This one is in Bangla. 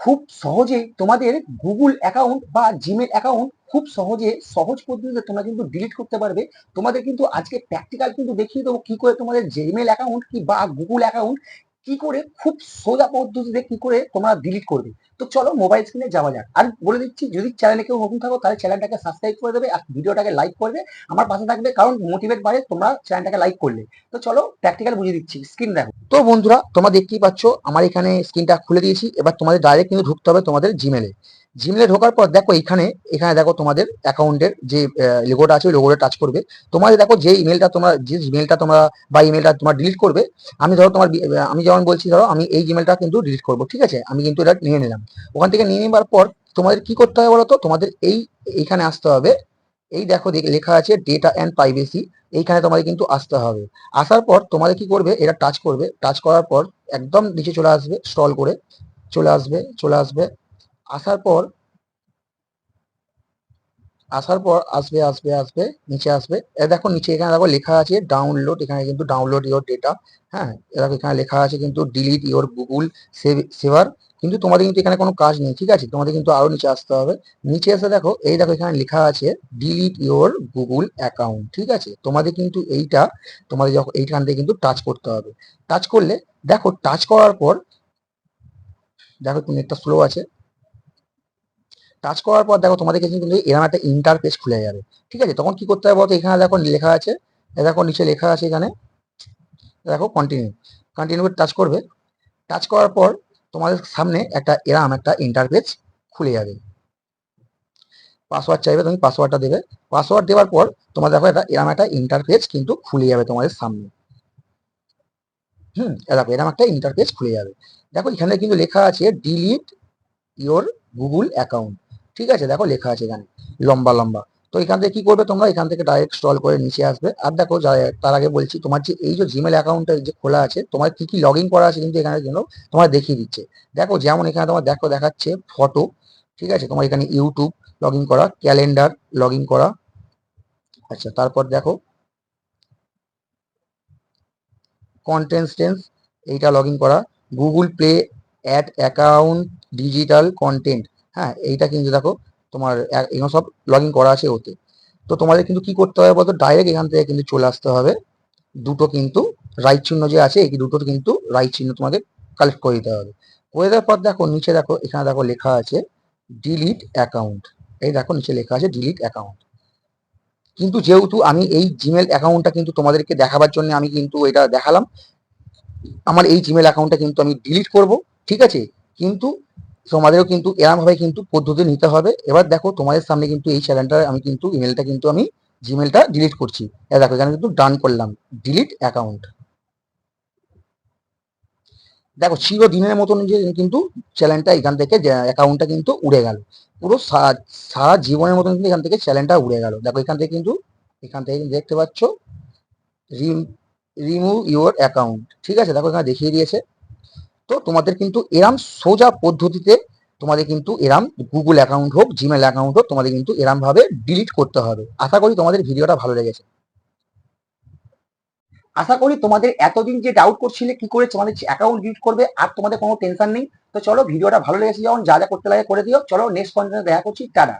খুব সহজে তোমাদের গুগল অ্যাকাউন্ট বা জিমেল অ্যাকাউন্ট খুব সহজে, সহজ পদ্ধতিতে তোমরা কিন্তু ডিলিট করতে পারবে। তোমাদের কিন্তু আজকে প্র্যাকটিক্যাল কিন্তু দেখিয়ে দেবো কি করে তোমাদের জিমেল অ্যাকাউন্ট কি বা গুগল অ্যাকাউন্ট কি করে? খুব সোজা পদ্ধতিতে কি করে তোমরা ডিলিট করবে তো চলো মোবাইল স্ক্রিনে যাওয়া যাক। আর বলে দিচ্ছি, যদি চ্যানেলে কেউ নতুন থাকো, তাহলে চ্যানেলটাকে সাবস্ক্রাইব করে দেবে আর ভিডিওটাকে লাইক করবে আমার পাশে থাকবে কারণ মোটিভেট বাড়ে তোমরা চ্যানেলটাকে লাইক করলে। তো চলো প্র্যাকটিক্যাল বুঝিয়ে দিচ্ছি স্ক্রিন দেখো। তো বন্ধুরা, তোমরা দেখতেই পাচ্ছ, আমার এখানে স্ক্রিনটা খুলে দিয়েছি। এবার তোমাদের ডাইরেক্ট কিন্তু ঢুকতে হবে তোমাদের জিমেলে জিমেলে ঢোকার পর দেখো এখানে এখানে দেখো তোমাদের অ্যাকাউন্টের যে লোগোটা আছে, ওই লোগোটা টাচ করবে। তোমাদের দেখো যে ইমেলটা তোমরা, যে ইমেলটা তোমরা বা ইমেলটা তোমার ডিলিট করবে, আমি ধরো তোমার আমি যেমন বলছি ধরো আমি এই জিমেলটা কিন্তু ডিলিট করব, ঠিক আছে? আমি কিন্তু এটা নিয়ে নিলাম। ওখান থেকে নিয়ে নেবার পর তোমাদের কি করতে হবে বলো তো তোমাদের এই, এইখানে আসতে হবে। এই দেখ- লেখা আছে ডেটা অ্যান্ড প্রাইভেসি এইখানে তোমাদের কিন্তু আসতে হবে। আসার পর তোমাদের কি করবে? এটা টাচ করবে। টাচ করার পর একদম নিচে চলে আসবে স্টল করে। চলে আসবে চলে আসবে। আসার পর আসার পর আসবে আসবে আসবে, নিচে আসবে। এ দেখো নিচে এখানে দেখো লেখা আছে ডাউনলোড এখানে কিন্তু ডাউনলোড ইওর ডেটা হ্যাঁ? দেখো এখানে লেখা আছে কিন্তু ডিলিট ইওর গুগল সেভার কিন্তু তোমাদের কিন্তু এখানে কোনো কাজ নেই, ঠিক আছে? তোমাদের কিন্তু আরও নিচে আসতে হবে। নিচে এসে দেখো, এই দেখো এখানে লেখা আছে ডিলিট ইওর গুগল অ্যাকাউন্ট ঠিক আছে? তোমাদের কিন্তু এইটা, তোমাদের যখন এইখান থেকে কিন্তু টাচ করতে হবে। টাচ করলে, দেখো টাচ করার পর, দেখো একটু নেটটা স্লো আছে টাচ করার পর দেখো তোমাদের কিন্তু এরকম একটা ইন্টারফেস খুলে যাবে। ঠিক আছে? তখন কি করতে হবে বলতো? এখানে দেখো লেখা আছে। দেখো নিচে লেখা আছে এখানে। দেখো কন্টিনিউ কন্টিনিউ টাচ করবে। টাচ করার পর তোমাদের সামনে একটা এরম একটা ইন্টারফেস খুলে যাবে। পাসওয়ার্ড চাইবে, তুমি পাসওয়ার্ডটা দেবে। পাসওয়ার্ড দেওয়ার পর তোমার দেখো এটা এরম একটা ইন্টারফেস কিন্তু খুলে যাবে তোমাদের সামনে। হুম দেখো এরম একটা ইন্টারফেস খুলে যাবে। দেখো এখানে কিন্তু লেখা আছে ডিলিট ইওর গুগল অ্যাকাউন্ট ঠিক আছে? দেখো লেখা আছে এখানে, লম্বা লম্বা। তো এখান থেকে কি করবে তোমরা? এখান থেকে ডাইরেক্ট স্টল করে নিচে আসবে। আর দেখো তার আগে বলছি, তোমার যে, এই যে জিমেল অ্যাকাউন্টটা যে খোলা আছে, তোমার কি কি লগ ইন করা আছে কিন্তু এখানে জন্য তোমার দেখিয়ে দিচ্ছে। দেখো, যেমন এখানে তোমার দেখো দেখাচ্ছে ফটো ঠিক আছে? তোমার এখানে ইউটিউব লগ ইন করা ক্যালেন্ডার লগ ইন করা। আচ্ছা তারপর দেখো কন্টেন্টেন্স এইটা লগ ইন করা। Google Play add account digital content হ্যাঁ এইটা কিন্তু দেখো তোমার এগুলো সব লগ ইন করা আছে ওতে। তো তোমাদের কিন্তু কি করতে হবে বলতো? ডাইরেক্ট এখান থেকে কিন্তু চলে আসতে হবে। দুটো কিন্তু রাইট চিহ্ন যে আছে, এই দুটো কিন্তু রাইট চিহ্ন তোমাকে কালেক্ট করে দিতে হবে। করে দেওয়ার পর দেখো, নিচে দেখো, এখানে দেখো লেখা আছে ডিলিট অ্যাকাউন্ট এই দেখো, নিচে লেখা আছে ডিলিট অ্যাকাউন্ট কিন্তু যেহেতু আমি এই জিমেল অ্যাকাউন্টটা কিন্তু তোমাদেরকে দেখাবার জন্য আমি কিন্তু এটা দেখালাম, আমার এই জিমেল অ্যাকাউন্টটা কিন্তু আমি ডিলিট করব, ঠিক আছে? কিন্তু তোমাদেরও কিন্তু এরম ভাবে কিন্তু পদ্ধতি নিতে হবে। এবার দেখো তোমাদের সামনে কিন্তু এই চ্যানেলটা আমি কিন্তু ইমেলটা কিন্তু আমি জিমেলটা ডিলিট করছি। দেখো এখানে কিন্তু ডান করলাম। ডিলিট অ্যাকাউন্ট দেখো চিরদিনের মতন যে কিন্তু চ্যানেলটা এখান থেকে অ্যাকাউন্টটা কিন্তু উড়ে গেল। পুরো সারা জীবনের মতন কিন্তু এখান থেকে চ্যানেলটা উড়ে গেল। দেখো এখান থেকে কিন্তু, এখান থেকে দেখতে পাচ্ছ রিমুভ ইউর অ্যাকাউন্ট ঠিক আছে? দেখো এখানে দেখিয়ে দিয়েছে। তো তোমাদের কিন্তু এরাম সোজা পদ্ধতিতে তোমাদের কিন্তু এরাম গুগল অ্যাকাউন্ট হোক জিমেল অ্যাকাউন্ট হোক, তোমাদের কিন্তু এরাম ভাবে ডিলিট করতে হবে। আশা করি তোমাদের ভিডিওটা ভালো লেগেছে। আশা করি তোমাদের এতদিন যে ডাউট করছিলে, কি করে তোমাদের অ্যাকাউন্ট ডিলিট করবে, আর তোমাদের কোনো টেনশন নেই। তো চলো ভিডিওটা ভালো লেগেছে যখন যা যা করতে লাগে করে দিও। চলো নেক্সট কন্টেন্টে দেখা করছি। টাটা।